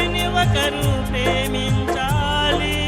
ఒకరిని ఒకరు ప్రేమించాలి.